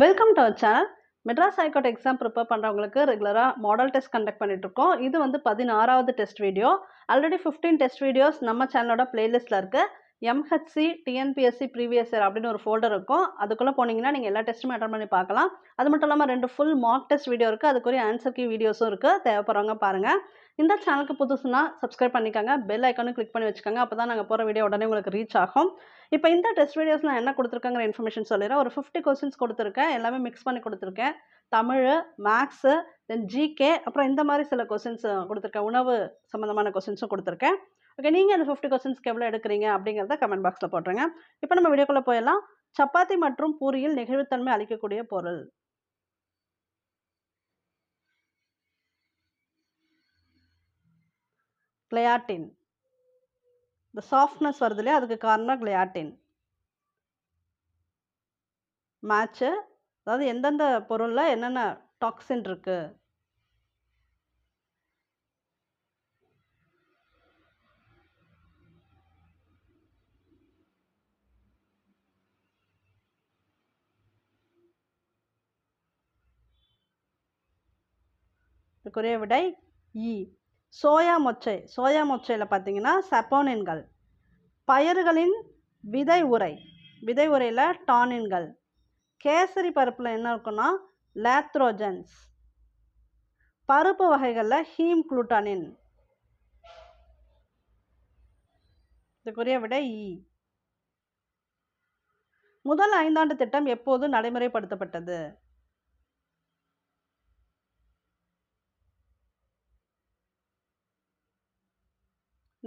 Welcome to our channel Madras high court exam prepare பண்ணுறவங்களுக்கு ரெகுலராக model test conduct பண்ணிட்டு இருக்கோம் இது வந்து பதினாறாவது test video already 15 test videos நம்ம சேனலோட பிளேலிஸ்ட்டில் இருக்குது எம்ஹெச்சி டிஎன்பிஎஸ்சி ப்ரீவியஸ் இயர் அப்படின்னு ஒரு ஃபோல்டர் இருக்கும். அதுக்குள்ளே போனீங்கன்னா நீங்கள் எல்லா டெஸ்ட்டுமே அட்டன் பண்ணி பார்க்கலாம். அது மட்டும் இல்லாமல் ரெண்டு ஃபுல் மார்க் டெஸ்ட் வீடியோ இருக்குது அதுக்குரிய ஆன்சர் கீ வீடியோஸும் இருக்குது தேவைப்படுறவங்க பாருங்கள் இந்த சேனலுக்கு புதுசுனா சப்ஸ்கிரைப் பண்ணிக்கோங்க. பெல் ஐக்கானும் கிளிக் பண்ணி வச்சுக்கோங்க. அப்போ தான் நாங்கள் போகிற வீடியோ உடனே உங்களுக்கு ரீச் ஆகும். இப்போ இந்த டெஸ்ட் வீடியோஸ் நான் என்ன கொடுத்துருக்கேங்கிற இன்ஃபர்மேஷன் சொல்லிடுறேன். ஒரு ஃபிஃப்டி கொஸ்டின்ஸ் கொடுத்துருக்கேன். எல்லாமே மிக்ஸ் பண்ணி கொடுத்துருக்கேன். தமிழ் மேக்ஸு தென் ஜிகே அப்புறம் இந்த மாதிரி சில கொஸ்டின்ஸ் கொடுத்துருக்கேன். உணவு சம்மந்தமான கொஸ்டின்ஸும் கொடுத்துருக்கேன். ஓகே நீங்கள் அந்த ஃபிஃப்டி கொஸ்டின்ஸ்க்கு எவ்வளோ எடுக்கிறீங்க அப்படிங்கிறத கமெண்ட் பாக்ஸில் போட்டுருங்க. இப்போ நம்ம வீடியோக்குள்ளே போயிடலாம். சப்பாத்தி மற்றும் பூரியில் நெகிழ்வுத்தன்மை அளிக்கக்கூடிய பொருள். கிளையாட்டின் இந்த சாஃப்ட்னஸ் வருது இல்லையா அதுக்கு காரணம் கிளையாட்டின் மேட்ச்சு அதாவது எந்தெந்த பொருளில் என்னென்ன டாக்ஸின் இருக்குது இதுக்குரிய விடை இ சோயா மொச்சை சோயா மொச்சையில் பார்த்தீங்கன்னா சப்போனின்கள் பயிர்களின் விதை உரை விதை உரையில் டானின்கள் கேசரி பருப்பில் என்ன இருக்குன்னா லேத்ரோஜன்ஸ் பருப்பு வகைகளில் ஹீம் குளுட்டானின் இதுக்குரிய விட இ e. முதல் ஐந்தாண்டு திட்டம் எப்போது நடைமுறைப்படுத்தப்பட்டது?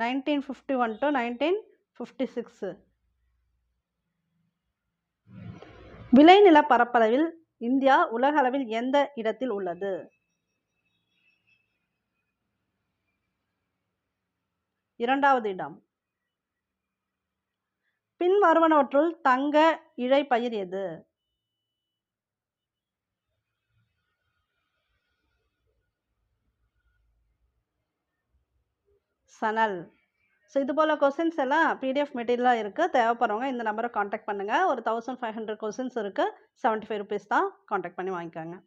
Nineteen fifty one to nineteen fifty six. விளைநில பரப்பளவில் இந்தியா உலக அளவில் எந்த இடத்தில் உள்ளது? இரண்டாவது இடம். பின்வருவனவற்றுள் தங்க இழை பயிர் எது? சணல். ஸோ இது போல் கொஸ்டின்ஸ் எல்லாம் பிடிஎஃப் மெட்டீரியலாக இருக்குது தேவைப்படுறவங்க இந்த நம்பரை காண்டாக்ட் பண்ணுங்கள் ஒரு தௌசண்ட் ஃபைவ் ஹண்ட்ரட் கொஸ்டின்ஸ் இருக்குது செவன்ட்டி ஃபைவ் ருபீஸ் தான் காண்டாக்ட் பண்ணி வாங்கிக்கோங்க.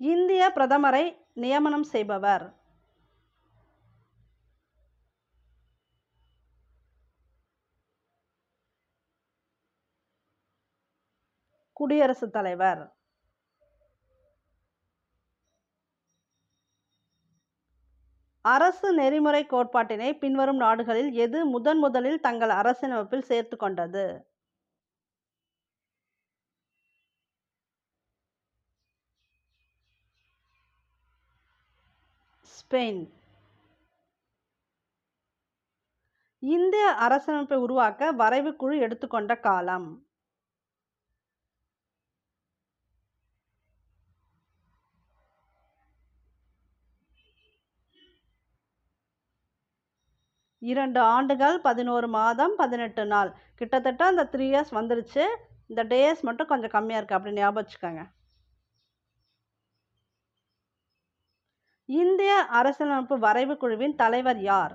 இந்திய பிரதமரை நியமனம் செய்பவர். குடியரசுத் தலைவர். அரசு நெறிமுறை கோட்பாட்டினை பின்வரும் நாடுகளில் எது முதன் முதலில் தங்கள் அரசியலமைப்பில் சேர்த்து கொண்டது? ஸ்பெயின். இந்திய அரசமைப்பை உருவாக்க வரைவு குழு எடுத்துக்கொண்ட காலம். இரண்டு ஆண்டுகள் பதினோரு மாதம் பதினெட்டு நாள். கிட்டத்தட்ட அந்த த்ரீ இயர்ஸ் வந்துருச்சு. இந்த டேஸ் மட்டும் கொஞ்சம் கம்மியாக இருக்குது அப்படின்னு ஞாபகம் வச்சுக்கோங்க. இந்திய அரசியலமைப்பு வரைவு குழுவின் தலைவர் யார்?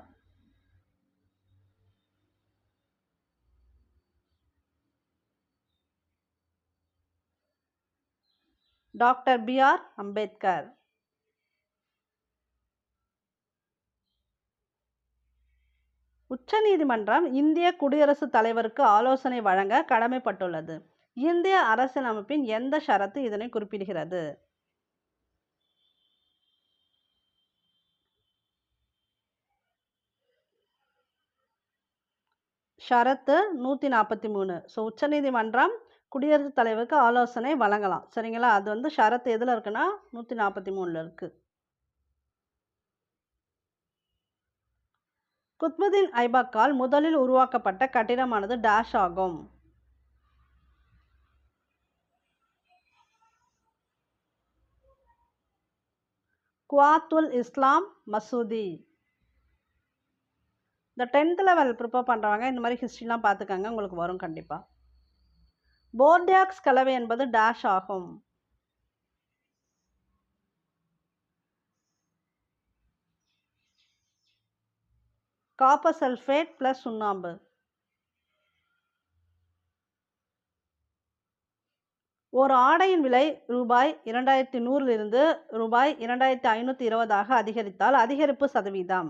Doctor B R Ambedkar. உச்சநீதிமன்றம் இந்திய குடியரசுத் தலைவருக்கு ஆலோசனை வழங்க கடமைப்பட்டுள்ளது. இந்திய அரசியலமைப்பின் எந்த ஷரத்து இதனை குறிப்பிடுகிறது? ஷரத்து நூற்றி நாற்பத்தி மூணு ஸோ உச்சநீதிமன்றம் குடியரசுத் தலைவருக்கு ஆலோசனை வழங்கலாம். சரிங்களா? அது வந்து ஷரத்து எதில் இருக்குன்னா நூற்றி நாற்பத்தி மூணில் இருக்குது குத்புதீன் ஐபக்கால் முதலில் உருவாக்கப்பட்ட கட்டிடமானது டேஷ் ஆகும். குவாத்துல் இஸ்லாம் மசூதி. இந்த டென்த் லெவல் ப்ரிப்பேர் பண்ணுறவங்க இந்த மாதிரி ஹிஸ்ட்ரிலாம் பார்த்துக்கங்க உங்களுக்கு வரும் கண்டிப்பாக போர்டியாக்ஸ் கலவை என்பது டேஷ் ஆகும். காப்பர் சல்ஃபேட் ப்ளஸ் சுண்ணாம்பு. ஒரு ஆடையின் விலை ரூபாய் இரண்டாயிரத்தி நூறிலிருந்து ரூபாய் இரண்டாயிரத்தி ஐநூற்றி இருபதாக அதிகரித்தால் அதிகரிப்பு சதவீதம்.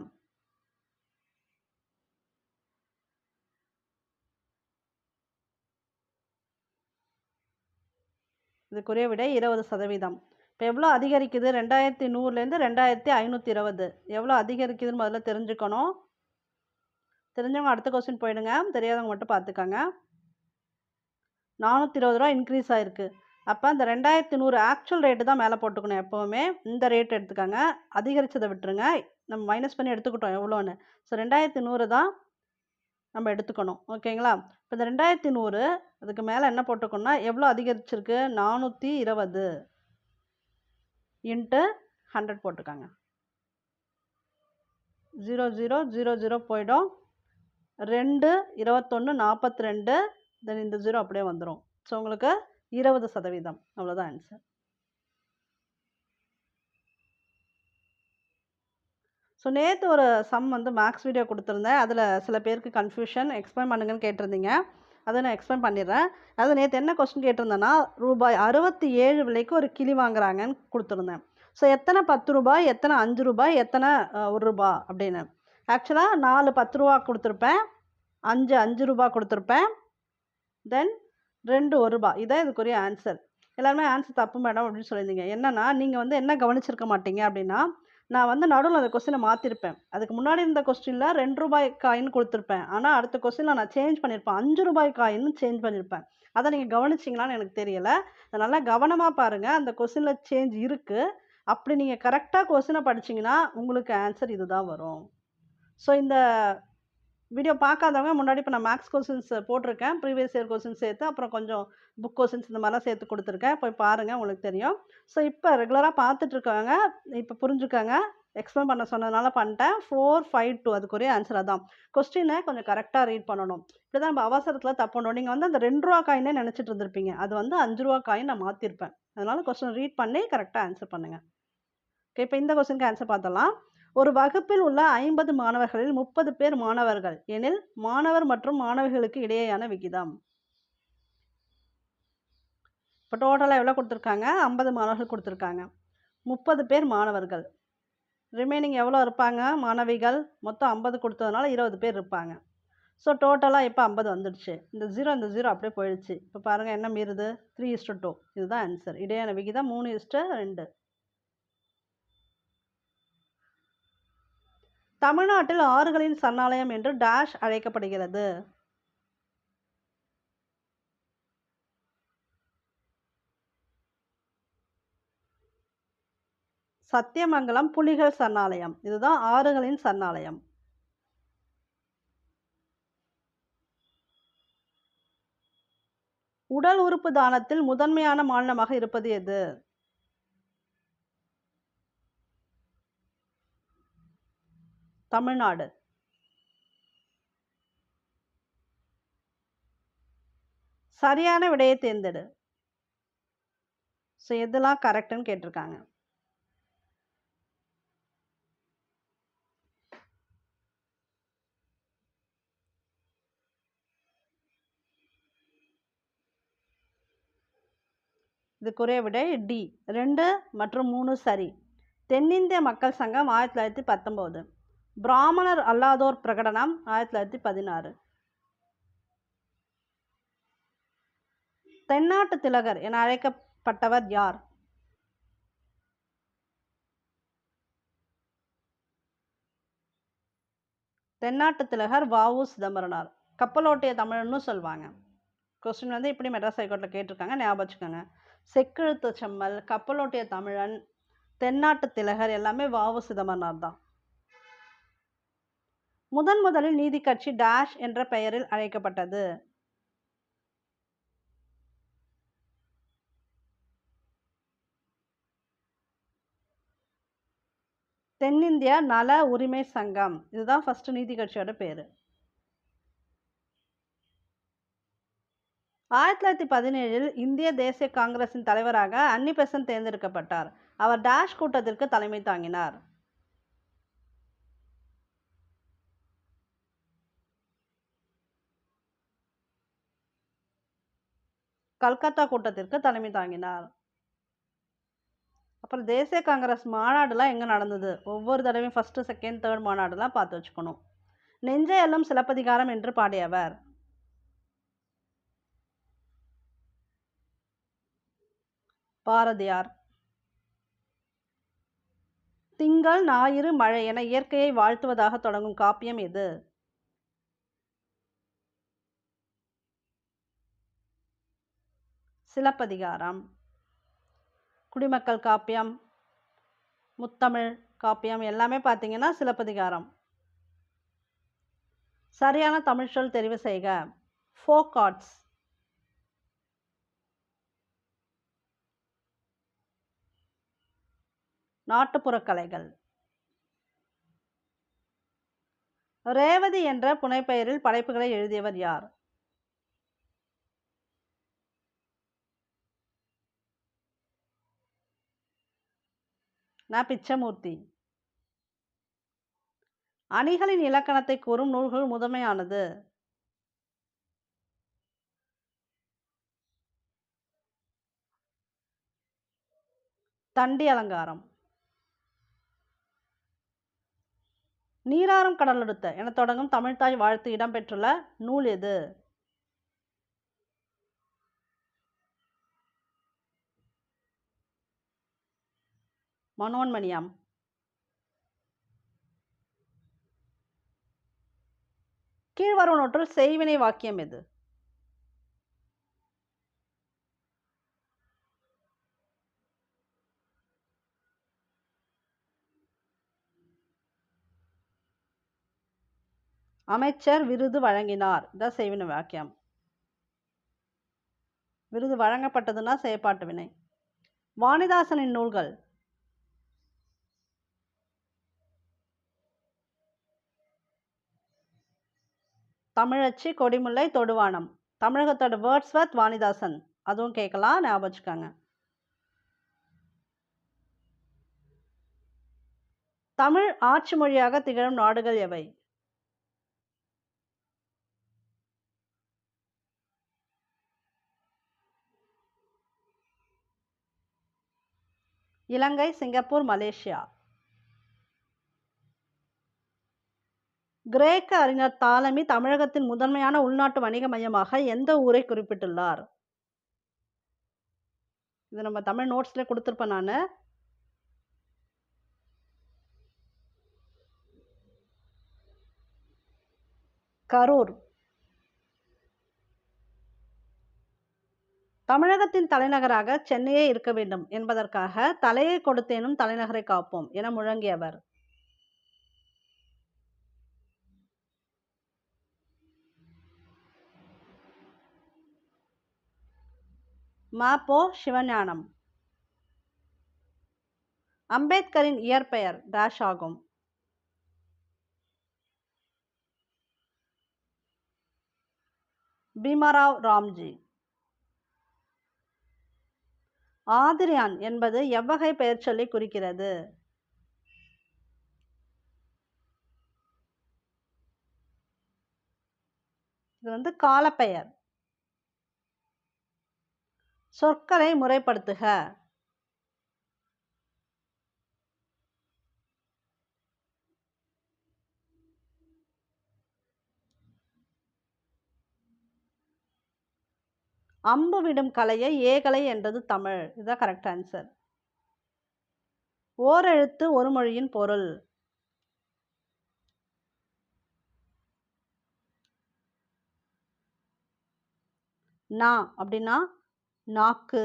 இதுக்குரிய விட இருபது சதவீதம். இப்போ எவ்வளோ அதிகரிக்குது? ரெண்டாயிரத்தி நூறுலேருந்து ரெண்டாயிரத்தி ஐநூற்றி இருபது. எவ்வளோ அதிகரிக்குதுன்னு முதல்ல தெரிஞ்சுக்கணும். தெரிஞ்சவங்க அடுத்த கொஸ்டின் போயிடுங்க. தெரியாதவங்க மட்டும் பார்த்துக்கோங்க. நானூற்றி இருபது ரூபா இன்க்ரீஸ் ஆகிருக்கு அப்போ அந்த ரெண்டாயிரத்தி நூறு ஆக்சுவல் ரேட்டு தான் மேலே போட்டுக்கணும் எப்போவுமே. இந்த ரேட் எடுத்துக்கோங்க. அதிகரித்ததை விட்டுருங்க. நம்ம மைனஸ் பண்ணி எடுத்துக்கிட்டோம் எவ்வளோன்னு. ஸோ ரெண்டாயிரத்தி நூறு தான் நம்ம எடுத்துக்கணும். ஓகேங்களா இப்போ இந்த ரெண்டாயிரத்தி நூறு அதுக்கு மேலே என்ன போட்டுக்கணும்னா எவ்வளோ அதிகரிச்சிருக்கு? நானூற்றி இருபது இன்ட்டு ஹண்ட்ரட் போட்டுக்காங்க. ஜீரோ ஜீரோ ஜீரோ ஜீரோ போயிடும். ரெண்டு இருபத்தொன்று நாற்பத்தி ரெண்டு தென் இந்த ஜீரோ அப்படியே வந்துடும் ஸோ உங்களுக்கு இருபது சதவீதம். அவ்வளோதான் ஆன்சர் ஸோ நேற்று ஒரு சம் வந்து மேக்ஸ் வீடியோ கொடுத்துருந்தேன். அதில் சில பேருக்கு கன்ஃபியூஷன் எக்ஸ்பிளைன் பண்ணுங்கன்னு கேட்டிருந்தீங்க. அதை நான் எக்ஸ்பிளைன் பண்ணிடுறேன். அது நேற்று என்ன கொஸ்டின் கேட்டிருந்தேன்னா ரூபாய் அறுபத்தி ஏழு விலைக்கு ஒரு கிளி வாங்குறாங்கன்னு கொடுத்துருந்தேன். ஸோ எத்தனை பத்து ரூபாய் எத்தனை அஞ்சு ரூபாய் எத்தனை ஒரு ரூபா அப்படின்னு. ஆக்சுவலாக நாலு பத்து ரூபா கொடுத்துருப்பேன். அஞ்சு அஞ்சு ரூபா கொடுத்துருப்பேன். தென் ரெண்டு ஒரு ரூபா. இதான் இதுக்குரிய ஆன்சர் எல்லாருமே ஆன்சர் தப்பு மேடம் அப்படின்னு சொல்லியிருந்தீங்க. என்னென்னா நீங்கள் வந்து என்ன கவனிச்சிருக்க மாட்டீங்க அப்படின்னா நான் வந்து நடுவில் அந்த கொஸ்டினை மாற்றிருப்பேன் அதுக்கு முன்னாடி இருந்த கொஸ்டினில் ரெண்டு ரூபாய் காயின் கொடுத்துருப்பேன். ஆனால் அடுத்த கொஸ்டினில் நான் சேஞ்ச் பண்ணியிருப்பேன் அஞ்சு ரூபாய் காயின்னு சேஞ்ச் பண்ணியிருப்பேன் அதை நீங்கள் கவனிச்சிங்களான்னு எனக்கு தெரியலை. அதை நல்லா கவனமாக பாருங்கள் அந்த கொஸ்டினில் சேஞ்ச் இருக்குது அப்படி நீங்கள் கரெக்டாக கொஸ்டினை படிச்சிங்கன்னா உங்களுக்கு ஆன்சர் இதுதான் வரும். ஸோ இந்த வீடியோ பார்க்காதவங்க முன்னாடி இப்போ நான் மேக்ஸ் கொஸ்டின்ஸ் போட்டிருக்கேன். ப்ரீவியஸ் இயர் கொஸ்டின் சேர்த்து அப்புறம் கொஞ்சம் புக் கொஸ்டின்ஸ் இந்த மாதிரிலாம் சேர்த்து கொடுத்துருக்கேன். போய் பாருங்கள் உங்களுக்கு தெரியும். ஸோ இப்போ ரெகுலராக பார்த்துட்ருக்கவங்க இப்போ புரிஞ்சுக்கோங்க. எக்ஸ்பிளைன் பண்ண சொன்னதுனால பண்ணிட்டேன். ஃபோர் ஃபைவ் டூ அதுக்குரிய ஆன்சர் அதான். கொஸ்டினை கொஞ்சம் கரெக்டாக ரீட் பண்ணணும். இப்படி தான் நம்ம அவசரத்தில் தப்பணும் நீங்கள் வந்து அந்த ரெண்டு ரூபா காயினே நினச்சிட்டு இருந்திருப்பீங்க. அது வந்து அஞ்சு ரூபா காயின் நான் மாற்றிருப்பேன் அதனால கொஸ்டின் ரீட் பண்ணி கரெக்டாக ஆன்சர் பண்ணுங்கள் ஓகே இப்போ இந்த கொஸ்டினுக்கு ஆன்சர் பார்த்தலாம் ஒரு வகுப்பில் உள்ள ஐம்பது மாணவர்களில் முப்பது பேர் மாணவர்கள் எனில் மாணவர் மற்றும் மாணவிகளுக்கு இடையேயான விகிதம். இப்போ டோட்டலாக எவ்வளோ கொடுத்துருக்காங்க? ஐம்பது மாணவர்கள் கொடுத்துருக்காங்க. முப்பது பேர் மாணவர்கள். ரிமைனிங் எவ்வளோ இருப்பாங்க? மாணவிகள் மொத்தம் ஐம்பது கொடுத்ததுனால இருபது பேர் இருப்பாங்க. ஸோ டோட்டலாக இப்போ ஐம்பது வந்துடுச்சு. இந்த ஜீரோ இந்த ஜீரோ அப்படியே போயிடுச்சு. இப்போ பாருங்கள் என்ன மீறுது? Three is to two answer இடையான விகிதம் மூணு இஸ்டு ரெண்டு. தமிழ்நாட்டில் ஆறுகளின் சரணாலயம் என்று டேஷ் அழைக்கப்படுகிறது. சத்தியமங்கலம் புலிகள் சரணாலயம். இதுதான் ஆறுகளின் சரணாலயம். உடல் உறுப்பு தானத்தில் முதன்மையான மாநிலமாக இருப்பது எது? தமிழ்நாடு. சரியான விடையை தேர்ந்தெடு. ஸோ எதெல்லாம் கரெக்டுன்னு கேட்டிருக்காங்க. இதுக்குரிய விடை டி. ரெண்டு மற்றும் மூணு சரி. தென்னிந்திய மக்கள் சங்கம் ஆயிரத்தி தொள்ளாயிரத்தி பத்தொம்போது. பிராமணர் அல்லாதோர் பிரகடனம் ஆயிரத்தி தொள்ளாயிரத்தி பதினாறு. தென்னாட்டு திலகர் என அழைக்கப்பட்டவர் யார்? தென்னாட்டு திலகர் வாவு சிதம்பரனார். கப்பலோட்டிய தமிழன்னு சொல்லுவாங்க கொஸ்டின் வந்து இப்படி மெட்ராஸ் ஹைகோர்ட்டில் கேட்டிருக்காங்க ஞாபகம் வச்சுக்கோங்க. செக்கெழுத்து செம்மல் கப்பலோட்டிய தமிழன் தென்னாட்டு திலகர் எல்லாமே வாவு சிதம்பரனார் தான். முதன் முதலில் நீதி கட்சி டாஷ் என்ற பெயரில் அழைக்கப்பட்டது. தென்னிந்திய நல உரிமை சங்கம். இதுதான் ஃபர்ஸ்ட் நீதி கட்சியோட பேர். ஆயிரத்தி தொள்ளாயிரத்தி பதினேழில் இந்திய தேசிய காங்கிரசின் தலைவராக அன்னி பெசன் தேர்ந்தெடுக்கப்பட்டார். அவர் டாஷ் கூட்டத்திற்கு தலைமை தாங்கினார். கல்கத்தா கூட்டத்திற்கு தலைமை தாங்கினார். அப்புறம் தேசிய காங்கிரஸ் மாநாடுலாம் எங்கே நடந்தது? ஒவ்வொரு தடவையும் ஃபஸ்ட்டு செகண்ட் தேர்ட் மாநாடுலாம் பார்த்து வச்சுக்கணும். நெஞ்சை சிலப்பதிகாரம் என்று பாடியவர். பாரதியார். திங்கள் ஞாயிறு மழை என இயற்கையை வாழ்த்துவதாக தொடங்கும் காப்பியம் எது சிலப்பதிகாரம். குடிமக்கள் காப்பியம் முத்தமிழ் காப்பியம் எல்லாமே பார்த்தீங்கன்னா சிலப்பதிகாரம். சரியான தமிழ் சொல் தெரிவு செய்க. ஃபோக் ஆர்ட்ஸ் நாட்டுப்புறக் கலைகள். ரேவதி என்ற புனைப்பெயரில் படைப்புகளை எழுதியவர் யார்? நான் பிச்சமூர்த்தி. அணிகளின் இலக்கணத்தை கூறும் நூல்கள் முதன்மையானது. தண்டி அலங்காரம். நீராறும் கடலெடுத்த என தொடங்கும் தமிழ்தாய் வாழ்த்து இடம்பெற்றுள்ள நூல் எது? மனோன்மணியம். கீழ்வருவனொற்றுள் செய்வினை வாக்கியம் எது? அமைச்சர் விருது வழங்கினார். இதான் செய்வினை வாக்கியம். விருது வழங்கப்பட்டதுன்னா செயற்பாட்டு வினை. வாணிதாசனின் நூல்கள். தமிழச்சி கொடிமுல்லை தொடுவானம். தமிழகத்தோட வேர்ட்ஸ்வர்த் வாணிதாசன். அதுவும் கேட்கலாம் ஞாபகம் வச்சுக்கோங்க. தமிழ் ஆட்சி மொழியாக திகழும் நாடுகள் எவை? Ilangai Singapore Malaysia. கிரேக்க அறிஞர் தாலமி தமிழகத்தின் முதன்மையான உள்நாட்டு வணிக மையமாக எந்த ஊரை குறிப்பிட்டுள்ளார்? இது நம்ம தமிழ் நோட்ஸ்ல கொடுத்துருப்பேன் நான். கரூர். தமிழகத்தின் தலைநகராக சென்னையே இருக்க வேண்டும் என்பதற்காக தலையை கொடுத்தேனும் தலைநகரை காப்போம் என முழங்கியவர். மாப்போ சிவஞானம். அம்பேத்கரின் இயற்பெயர் டேஷ் ஆகும். பீமராவ் ராம்ஜி. ஆதிரியான் என்பது எவ்வகை பெயர் சொல்லி குறிக்கிறது? இது வந்து காலப்பெயர். சொற்களை முறைப்படுத்துக. அம்பு விடும் கலையை ஏகலை என்றது தமிழ். இதுதான் கரெக்ட் ஆன்சர் ஓரெழுத்து ஒரு மொழியின் பொருள். நா அப்படின்னா நாக்கு.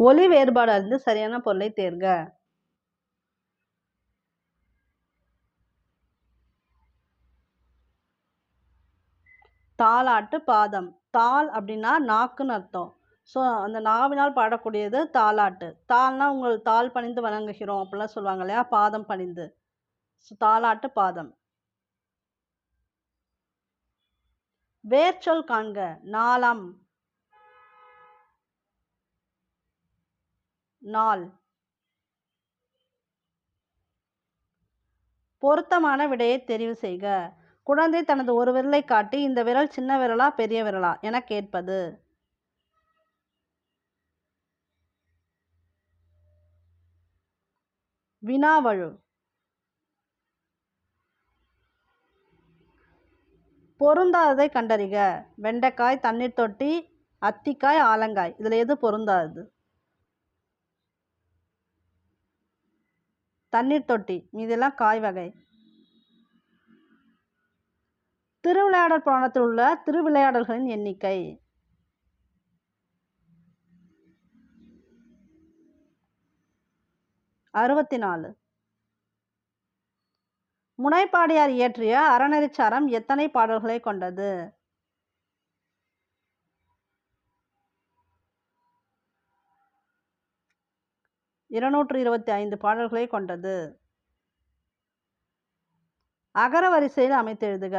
ஒலி வேறுபாடு அறிந்து சரியான பொருளை தேர்க. தாளாட்டு பாதம். தாள் அப்படின்னா நாக்குன்னு அர்த்தம். ஸோ அந்த நாவினால் பாடக்கூடியது தாளாட்டு. தாள்னா உங்கள் தாள் பணிந்து வணங்குகிறோம் அப்படிலாம் சொல்லுவாங்க இல்லையா? பாதம் பணிந்து. ஸோ தாளாட்டு பாதம். வேர்ச்சொல் காண்க. நாளம். நாள். பொருத்தமான விடையை தெரிவு செய்க. குழந்தை தனது ஒரு விரலை காட்டி இந்த விரல் சின்ன விரலா பெரிய விரலா? என கேட்பது. வினாவழு. பொருந்தாததை கண்டறிக. வெண்டைக்காய் தண்ணீர் தொட்டி அத்திக்காய் ஆலங்காய். இதில் எது பொருந்தாது? தண்ணீர் தொட்டி. மீதெல்லாம் காய் வகை. திருவிளையாடல் புராணத்தில் உள்ள திருவிளையாடல்களின் எண்ணிக்கை. அறுபத்தி நாலு முனைப்பாடியார் இயற்றிய அறநெறிச்சாரம் எத்தனை பாடல்களை கொண்டது? இருநூற்று இருபத்தி ஐந்து பாடல்களை கொண்டது. அகர வரிசையில் அமைத்து எழுதுக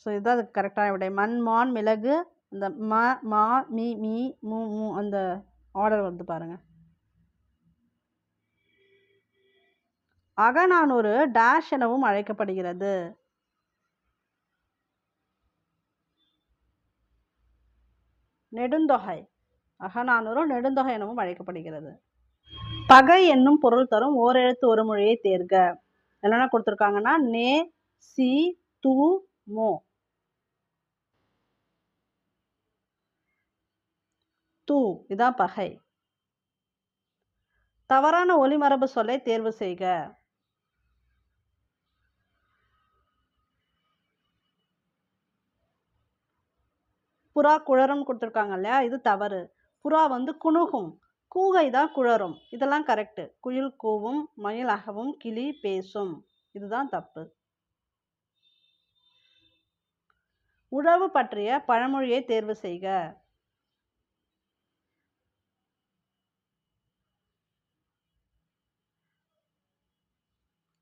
ஸோ இதுதான் அதுக்கு கரெக்டான விடை. மண் மான் மிளகு அந்த ம மா மீ மீ மூ மு அந்த ஆர்டர் வந்து பாருங்கள் அகநானூறு டேஷ் எனவும் அழைக்கப்படுகிறது. நெடுந்தொகை. அகநானூறு நெடுந்தொகை எனவும் அழைக்கப்படுகிறது. பகை என்னும் பொருள் தரும் ஓரெழுத்து ஒரு மொழியை தேர்க. என்னென்ன கொடுத்துருக்காங்கன்னா நே சி து மோ. தூ இதான் பகை. தவறான ஒலிமரபு சொல்லை தேர்வு செய்க. புறா குழறும் கொடுத்துருக்காங்க இல்லையா? இது தவறு. புறா வந்து குணுகும். கூகை தான் குழறும். இதெல்லாம் கரெக்டு குயில் கூவும் மயில் அகவும் கிளி பேசும். இதுதான் தப்பு. உழவு பற்றிய பழமொழியை தேர்வு செய்க.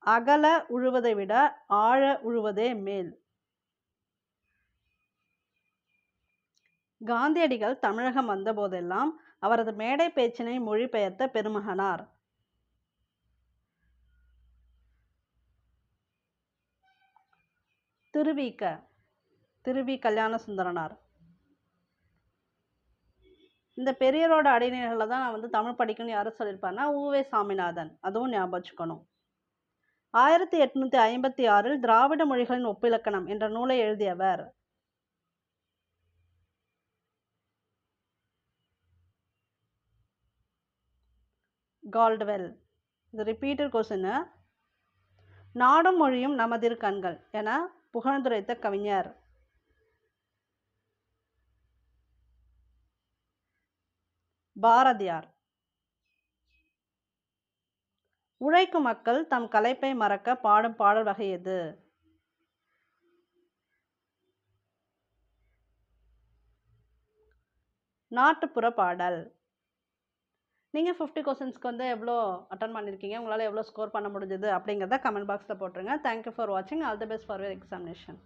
அகல உழுவதை விட ஆழ உழுவதே மேல். காந்தியடிகள் தமிழகம் வந்தபோதெல்லாம் அவரது மேடை பேச்சினை மொழிபெயர்த்த பெருமகனார். திருவிக்க திருவி கல்யாண சுந்தரனார் இந்த பெரியரோட அடிநீர்களில் தான் நான் வந்து தமிழ் படிக்கணும்னு யாரும் சொல்லியிருப்பாருன்னா ஊவே சாமிநாதன். அதுவும் ஞாபகம் வச்சுக்கணும். ஆயிரத்தி எட்நூத்தி ஐம்பத்தி ஆறில் திராவிட மொழிகளின் ஒப்பிலக்கணம் என்ற நூலை எழுதியவர். கால்ட்வெல் இது ரிப்பீட்டட் கொஸ்டின் நாடும் மொழியும் நமதிரு கண்கள் என புகழ்ந்துரைத்த கவிஞர். பாரதியார். உழைக்கும் மக்கள் தம் கலைப்பை மறக்க பாடும் பாடல் வகை எது? நாட்டுப்புற பாடல். நீங்கள் ஃபிஃப்டி கொஸ்டின்ஸ்க்கு வந்து எவ்வளோ அட்டன் பண்ணியிருக்கீங்க உங்களால் எவ்வளோ ஸ்கோர் பண்ண முடிஞ்சது? அப்படிங்கிறத கமெண்ட் பாக்ஸில் போட்டுருங்க. தேங்க்யூ ஃபார் வாட்சிங் all the best for your examination